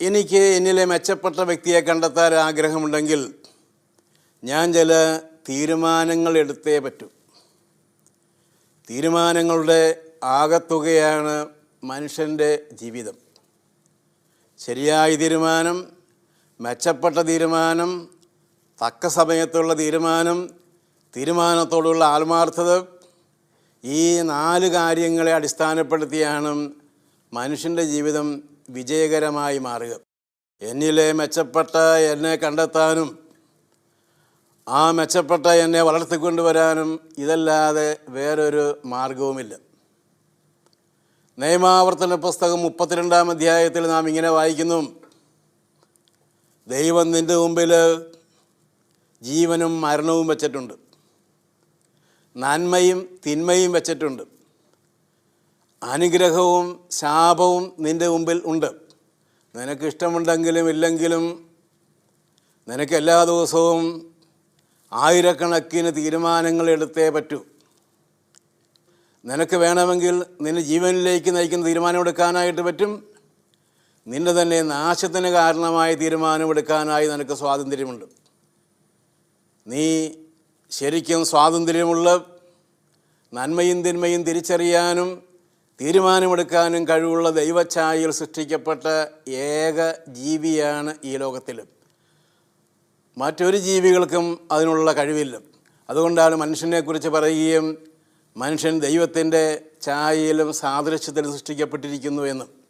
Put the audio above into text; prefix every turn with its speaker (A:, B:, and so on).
A: എനിക്ക് എന്നിലെ മെച്ചപ്പെട്ട വ്യക്തിയെ കണ്ടെത്താൻ ആഗ്രഹമുണ്ടെങ്കിൽ ഞാൻ ചില തീരുമാനങ്ങൾ എടുത്തേ പറ്റൂ. തീരുമാനങ്ങളുടെ ആകത്തുകയാണ് മനുഷ്യന്റെ ജീവിതം. ശരിയായ തീരുമാനം മെച്ചപ്പെട്ട തീരുമാനം തക്ക സമയത്തുള്ള തീരുമാനം തീരുമാനത്തോടുള്ള ആത്മാർത്ഥത ഈ നാല് കാര്യങ്ങളെ അടിസ്ഥാനപ്പെടുത്തിയാണ് മനുഷ്യന്റെ ജീവിതം വിജയകരമായി മാറുക. എന്നിലെ മെച്ചപ്പെട്ട എന്നെ കണ്ടെത്താനും ആ മെച്ചപ്പെട്ട എന്നെ വളർത്തിക്കൊണ്ടുവരാനും ഇതല്ലാതെ വേറൊരു മാർഗവുമില്ല. നിയമാവർത്തന പുസ്തകം മുപ്പത്തിരണ്ടാം അധ്യായത്തിൽ നാം ഇങ്ങനെ വായിക്കുന്നു. ദൈവം നിന്റെ മുമ്പിൽ ജീവനും മരണവും വെച്ചിട്ടുണ്ട്. നന്മയും തിന്മയും വെച്ചിട്ടുണ്ട്. അനുഗ്രഹവും ശാപവും നിന്റെ മുമ്പിൽ ഉണ്ട്. നിനക്ക് ഇഷ്ടമുണ്ടെങ്കിലും ഇല്ലെങ്കിലും നിനക്ക് എല്ലാ ദിവസവും ആയിരക്കണക്കിന് തീരുമാനങ്ങൾ എടുത്തേ പറ്റൂ. നിനക്ക് വേണമെങ്കിൽ നിന്നെ ജീവനിലേക്ക് നയിക്കുന്ന തീരുമാനമെടുക്കാനായിട്ട് പറ്റും. നിന്റെ തന്നെ നാശത്തിന് കാരണമായ തീരുമാനമെടുക്കാനായി നിനക്ക് സ്വാതന്ത്ര്യമുണ്ട്. നീ ശരിക്കും സ്വാതന്ത്ര്യമുള്ള നന്മയും തിന്മയും തിരിച്ചറിയാനും തീരുമാനമെടുക്കാനും കഴിവുള്ള ദൈവഛായയിൽ സൃഷ്ടിക്കപ്പെട്ട ഏക ജീവിയാണ് ഈ ലോകത്തിൽ. മറ്റൊരു ജീവികൾക്കും അതിനുള്ള കഴിവില്ല. അതുകൊണ്ടാണ് മനുഷ്യനെക്കുറിച്ച് പറയുകയും മനുഷ്യൻ ദൈവത്തിന്റെ ഛായയിലും സാദൃശ്യത്തിലും സൃഷ്ടിക്കപ്പെട്ടിരിക്കുന്നു എന്ന്.